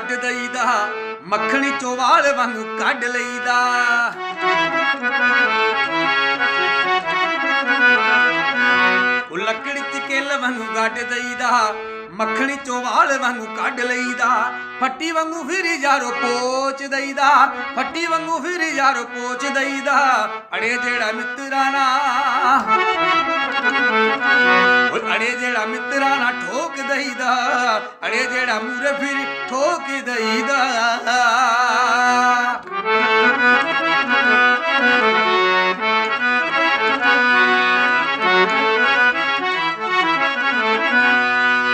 ਕੱਢ ਦਈਦਾ, ਮੱਖਣੀ ਚੋਂ ਵਾਲ ਵਾਂਗੂ ਕੱਢ ਲਈਦਾ। ਉਹ ਲੱਕੜੀ ਚ ਕਿੱਲ ਵਾਂਗੂ ਕੱਢ ਦਈਦਾ, ਮੱਖਣੀ ਚੋਂ ਵਾਲ ਵਾਂਗੂ ਕੱਢ ਲਈਦਾ। ਫੱਟੀ ਵਾਂਗੂ ਫਿਰ ਯਾਰੋ ਪੋਚ ਦਈਦਾ, ਫੱਟੀ ਵਾਂਗੂ ਫਿਰ ਯਾਰੋ ਪੋਚ ਦਈਦਾ। ਅੜੇ ਜਿਹੜਾ ਮਿੱਤਰਾ ਨਾ ਓਏ ਅੜੇ ਜਿਹੜਾ ਮਿੱਤਰਾ ਨਾ ਠੋਕ ਦਈਦਾ, ਅੜੇ ਜਿਹੜਾ ਮੂਰੇ ਫਿਰ ਠੋਕ ਦਈਦਾ।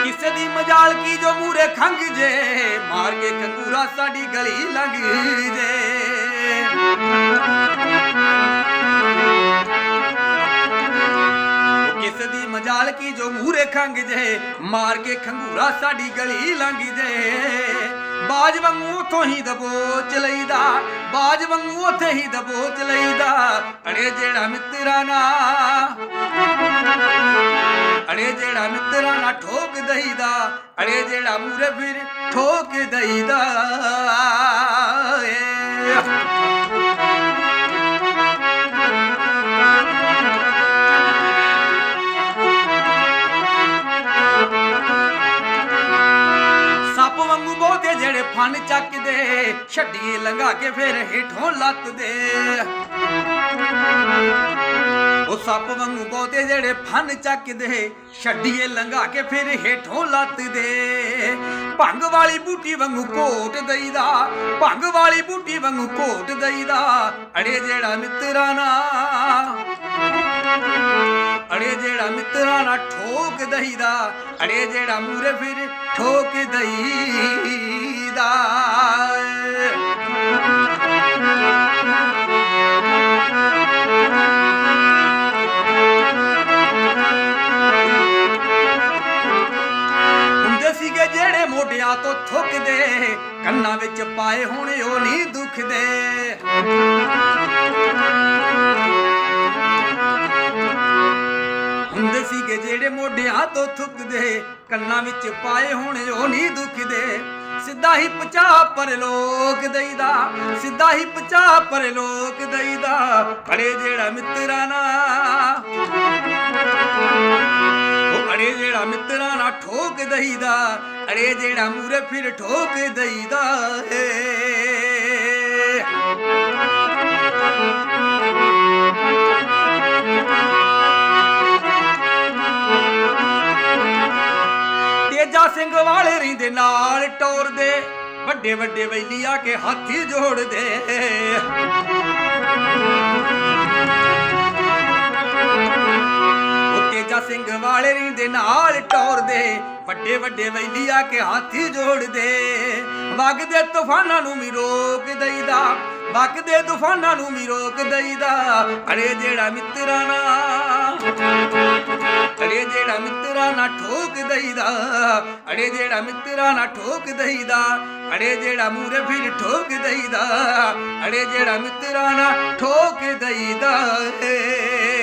ਕਿਸੇ ਦੀ ਮਜਾਲ ਕੀ ਜੋ ਮੂਰੇ ਖੰਗ ਜੇ, ਮਾਰ ਕੇ ਖੰਗੂਰਾ ਸਾਡੀ ਗਲੀ ਲੰਘ ਜੇ। ਕੀ ਜੋ ਮੂਰੇ ਖੰਗ ਜੇ, ਮਾਰ ਕੇ ਖੰਗੂਰਾ ਸਾਡੀ ਗਲੀ ਲੰਘ ਜੇ। ਬਾਜ ਵਾਂਗੂ ਉਥੋਂ ਹੀ ਦਬੋਚ ਲਈਦਾ ਬਾਜ ਵਾਂਗੂ ਉਥੇ ਹੀ ਦਬੋਚ ਲਈਦਾ ਅੜੇ ਜਿਹੜਾ ਮਿੱਤਰਾ ਨਾ ਅੜੇ ਜਿਹੜਾ ਮਿੱਤਰਾ ਨਾ ਠੋਕ ਦਈਦਾ, ਅੜੇ ਜਿਹੜਾ ਮੂਰੇ ਫਿਰ ਠੋਕ ਦਈਦਾ। ਏ ਜਿਹੜੇ ਫਨ ਚੱਕਦੇ, ਛੱਡੀਏ ਲੰਘਾ ਕੇ ਫਿਰ ਹੇਠੋਂ ਲੱਤਦੇ। ਉਹ ਸੱਪ ਵਾਂਗੂ ਬਹੁਤੇ ਜਿਹੜੇ ਫਨ ਚੱਕਦੇ, ਛੱਡੀਏ ਲੰਘਾ ਕੇ ਫਿਰ ਹੇਠੋਂ ਲੱਤਦੇ। ਭੰਗ ਵਾਲੀ ਬੂਟੀ ਵਾਂਗੂ ਘੋਟ ਦਈਦਾ, ਭੰਗ ਵਾਲੀ ਬੂਟੀ ਵਾਂਗੂ ਘੋਟ ਦਈਦਾ। ਅੜੇ ਜਿਹੜਾ ਮਿੱਤਰਾ ਨਾ ਅੜੇ ਜਿਹੜਾ ਮਿੱਤਰਾ ਨਾ ਠੋਕ ਦਈਦਾ, ਅੜੇ ਜਿਹੜਾ ਮੂਰੇ ਫਿਰ ਠੋਕ ਦਈਦਾ। ਹੁੰਦੇ ਸੀਗੇ ਜਿਹੜੇ ਮੋਢਿਆਂ ਤੋਂ ਥੁੱਕਦੇ ਕੰਨਾਂ ਵਿੱਚ ਪਾਏ ਹੁਣ ਉਹ ਨਹੀਂ ਦੁਖਦੇ। ਹੁੰਦੇ ਸੀਗੇ ਜਿਹੜੇ ਮੋਢਿਆਂ ਤੋਂ ਥੁੱਕਦੇ ਕੰਨਾਂ ਵਿੱਚ ਪਾਏ ਹੋਣ, ਉਹ ਨਹੀਂ ਦੁਖਦੇ। ਸਿੱਧਾ ਹੀ ਪਚਾ ਪਰ ਲੋਕ ਦਈਦਾ, ਸਿੱਧਾ ਹੀ ਪਚਾ ਪਰ ਲੋਕ ਦਈਦਾ, ਅੜੇ ਜਿਹੜਾ ਮਿੱਤਰਾ ਨਾ ਉਹ ਅੜੇ ਜਿਹੜਾ ਮਿੱਤਰਾ ਨਾ ਠੋਕ ਦਈਦਾ, ਅੜੇ ਜਿਹੜਾ ਮੂਰੇ ਫਿਰ ਠੋਕ ਦਈਦਾ ਏ। ਤੇਜਾ ਸਿੰਘ ਵਾਲੇ ਰਿੰਦੇ ਨਾਲ ਟੋਰਦੇ, ਵੱਡੇ ਵੱਡੇ ਵੈਲੀ ਆ ਕੇ ਹਾਥੀ ਜੋੜਦੇ। ਉਹ ਤੇਜਾ ਸਿੰਘ ਵਾਲੇ ਰਿੰਦੇ ਨਾਲ ਟੋਰਦੇ, ਵੱਡੇ ਵੱਡੇ ਵੈਲੀ ਆ ਕੇ ਹਾਥੀ ਜੋੜਦੇ। ਵਗਦੇ ਤੂਫਾਨਾਂ ਨੂੰ ਵੀ ਰੋਕ ਦਈਦਾ ਵਗਦੇ ਤੂਫਾਨਾਂ ਨੂੰ ਵੀ ਰੋਕ ਦਈਦਾ। ਅਰੇ ਜਿਹੜਾ ਮਿੱਤਰਾਂ ਨਾਲ ਮਿੱਤਰਾ ਨਾ ਠੋਕ ਦਈਦਾ। ਅੜੇ ਜਿਹੜਾ ਮਿੱਤਰਾ ਨਾ ਠੋਕ ਦਈਦਾ, ਅੜੇ ਜਿਹੜਾ ਮੂਰੇ ਫਿਰ ਠੋਕ ਦਈਦਾ, ਅੜੇ ਜਿਹੜਾ ਮਿੱਤਰਾ ਨਾ ਠੋਕ ਦਈਦਾ ਏ।